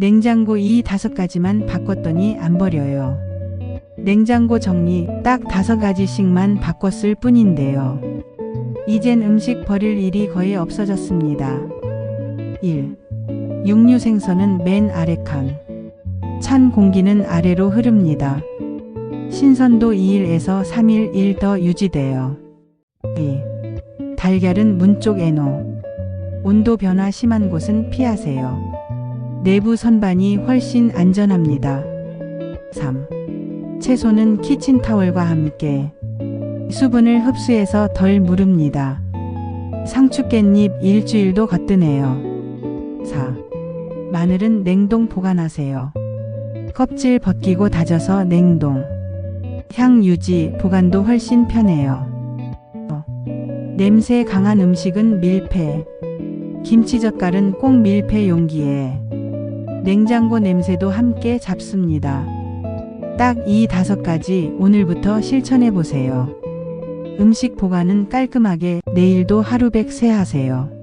냉장고 이 다섯 가지만 바꿨더니 안 버려요. 냉장고 정리 딱 다섯 가지씩만 바꿨을 뿐인데요. 이젠 음식 버릴 일이 거의 없어졌습니다. 1. 육류 생선은 맨 아래 칸. 찬 공기는 아래로 흐릅니다. 신선도 2일에서 3일 일 더 유지돼요. 2. 달걀은 문 쪽에 놓. 온도 변화 심한 곳은 피하세요. 내부 선반이 훨씬 안전합니다. 3. 채소는 키친타월과 함께 수분을 흡수해서 덜 무릅니다. 상추 깻잎 일주일도 거뜬해요. 4. 마늘은 냉동 보관하세요. 껍질 벗기고 다져서 냉동. 향 유지, 보관도 훨씬 편해요. 어, 냄새 강한 음식은 밀폐. 김치젓갈은 꼭 밀폐 용기에. 냉장고 냄새도 함께 잡습니다. 딱 이 다섯 가지 오늘부터 실천해 보세요. 음식 보관은 깔끔하게 내일도 하루백 새 하세요.